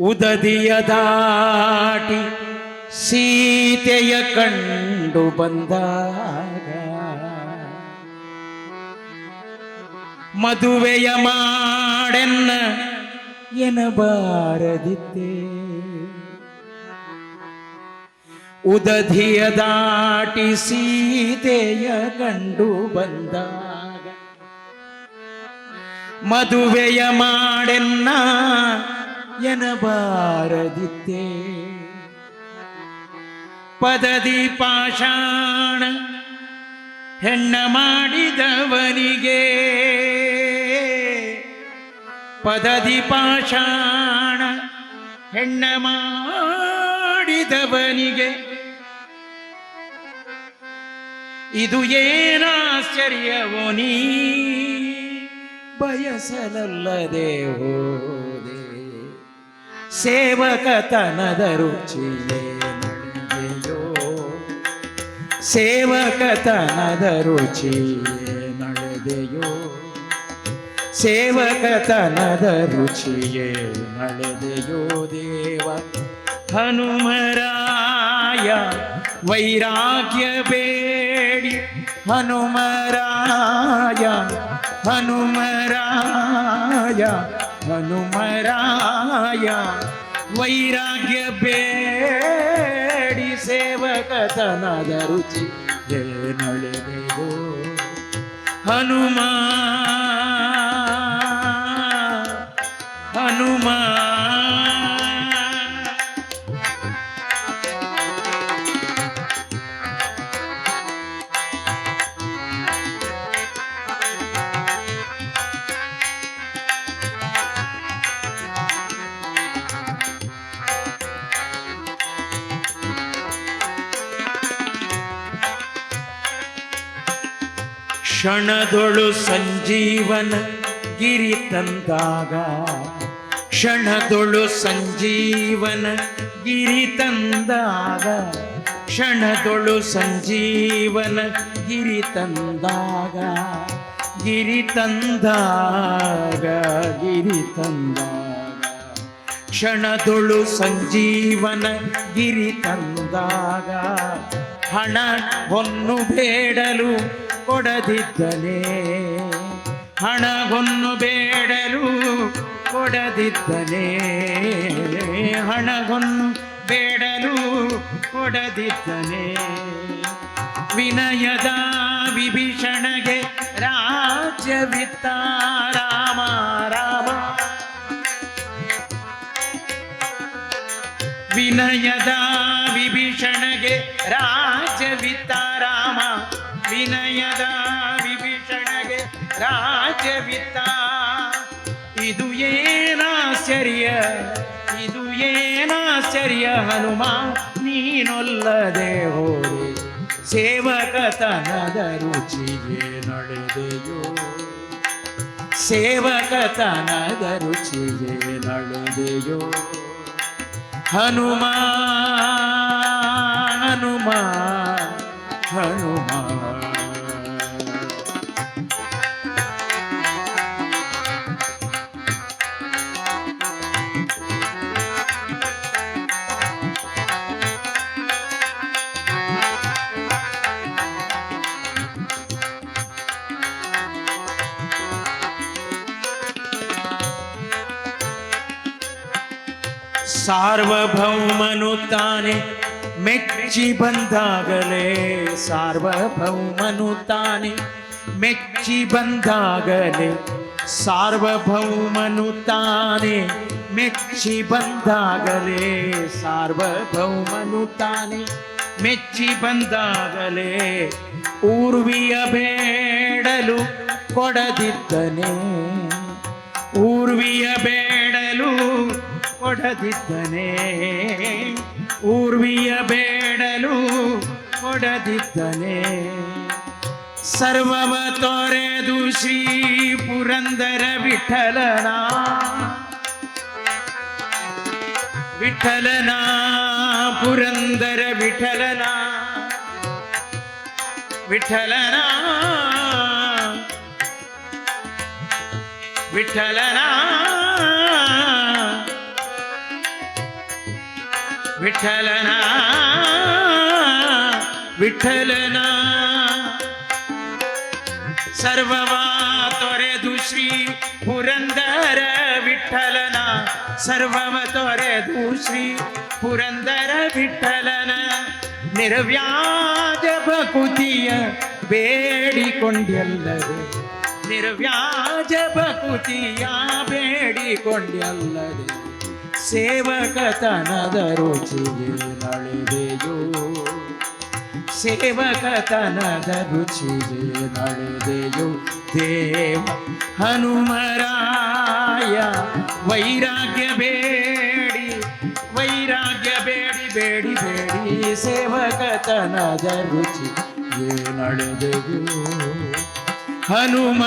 ಉದದಿಯ ದಾಟಿ ಸೀತೆಯ ಕಂಡು ಬಂದಾಗ ಮದುವೆಯ ಮಾಡೆನ್ನ ಎನಬಾರದಿತ್ತೆ. ಉದಧಿಯ ದಾಟಿ ಸೀತೆಯ ಕಂಡು ಬಂದಾಗ ಮದುವೆಯ ಮಾಡೆನ್ನ ಎನಬಾರದಿದ್ದೆ ಪದದಿ ಪಾಷಾಣ ಹೆಣ್ಣ ಮಾಡಿದವನಿಗೆ. ಪದದಿ ಪಾಷಾಣ ಹೆಣ್ಣ ಮಾಡಿದವನಿಗೆ. ಇದು ಏನಾಶ್ಚರ್ಯವೋ ನೀ. ಬಯಸಲಲ್ಲದೆ ಹೋದೆ ಸೇವಕತನದ ರುಚಿಯೇ ನಡೆಯೋ ಸೇವಕತನದ ರುಚಿಯೇ ನಡೆದೆಯೋ? ಸೇವಕತನದ ರುಚಿಯೇ ನಡೆದೆಯೋ ದೇವ? ಹನುಮರಾಯ, ವೈರಾಗ್ಯ ಬೇಡಿ. ಹನುಮರಾಯ ಹನುಮರಾಯ ಹನುಮರಾಯ ವೈರಾಗ್ಯ ಬೇಡಿ ಸೇವಕತನದ ರುಚಿ ಹನುಮ ಹನುಮ ಕ್ಷಣದೊಳು ಸಂಜೀವನ ಗಿರಿ ತಂದಾಗ, ಕ್ಷಣದೊಳು ಸಂಜೀವನ ಗಿರಿ ತಂದಾಗ, ಕ್ಷಣದೊಳು ಸಂಜೀವನ ಗಿರಿ ತಂದಾಗ ಗಿರಿ ತಂದಾಗ ಗಿರಿ ತಂದಾಗ, ಕ್ಷಣದೊಳು ಸಂಜೀವನ ಗಿರಿ ತಂದಾಗ, ಹಣ ಹೊನ್ನು ಬೇಡಲು ಕೊಡದಿದ್ದನೆ ಹಣವನ್ನು ಬೇಡಲು ಕೊಡದಿದ್ದನೆ ಹಣವನ್ನು ಬೇಡಲು ಕೊಡದಿದ್ದನೆ ವಿನಯದ ವಿಭೀಷಣಗೆ ರಾಜ್ಯವಿತ್ತ ರಾಮ ರಾಮ. ವಿನಯದ ವಿಭೀಷಣಗೆ ರಾ ವಿನಯದ ವಿಭೀಷಣಗೆ ರಾಜವಿತ್ತ ಇದು ಏನಾಶ್ಚರ್ಯ ಇದು ಏನಾಶ್ಚರ್ಯ ಹನುಮ ನೀನೊಲ್ಲದೆ ಹೋರಿ ಸೇವಕತನದ ರುಚಿಗೆ ನಡೆದೆಯೋ? ಸೇವಕತನದ ರುಚಿಗೆ ನಡೆದೆಯೋ? ಹನುಮ ಹನುಮ ಹನುಮ ಸಾರ್ವಭೌಮನು ತಾನೆ ಮೆಚ್ಚಿ ಬಂದಾಗಲೇ ಸಾರ್ವಭೌಮನು ತಾನೆ ಮೆಚ್ಚಿ ಬಂದಾಗಲೇ ಸಾರ್ವಭೌಮನು ತಾನೆ ಮೆಚ್ಚಿ ಬಂದಾಗಲೇ ಸಾರ್ವಭೌಮನು ತಾನೆ ಮೆಚ್ಚಿ ಬಂದಾಗಲೇ ಊರ್ವಿಯ ಬೇಡಲು ಕೊಡದಿದ್ದನೆ ಊರ್ವಿಯ ಬೇಡಲು ಕೊಡದಿದ್ದನೆ. ಊರ್ವಿಯ ಬೇಡಲು ಕೊಡದಿದ್ದನೆ. ಸರ್ವವ ತೊರೆದು ಶ್ರೀ ಪುರಂದರ ವಿಠಲನ. ವಿಠಲನ ಪುರಂದರ ವಿಠಲನ. ವಿಠಲನ ವಿಠಲನ. ವಿಠಲನ ವಿಠಲನ. ಸರ್ವವ ತೊರೆದು ಶ್ರೀ ಪುರಂದರ ವಿಠಲನ. ಸರ್ವವ ತೊರೆದು ಶ್ರೀ ಪುರಂದರ ವಿಠಲನ. ನಿರ್ವ್ಯಾಜ ಭಕುತಿಯ ಬೇಡಿಕೊಂಡೆಲ್ಲದೆ ನಿರ್ವ್ಯಾಜ ಭಕುತಿಯ ಬೇಡಿಕೊಂಡೆಲ್ಲದೆ ಸೇವಕತನದ ರುಚಿಗೆ ನಡೆದೆಯೋ ಸೇವಕತನದ ರುಚಿಗೆ ನಡೆದೆಯೋ ದೇವ ಹನುಮರಾಯ, ವೈರಾಗ್ಯ ಬೇಡಿ ವೈರಾಗ್ಯ ಬೇಡಿ ಬೇಡಿ ಬೇಡಿ, ಸೇವಕತನದ ರುಚಿ ನಡೆದೆಯೋ ಹನುಮ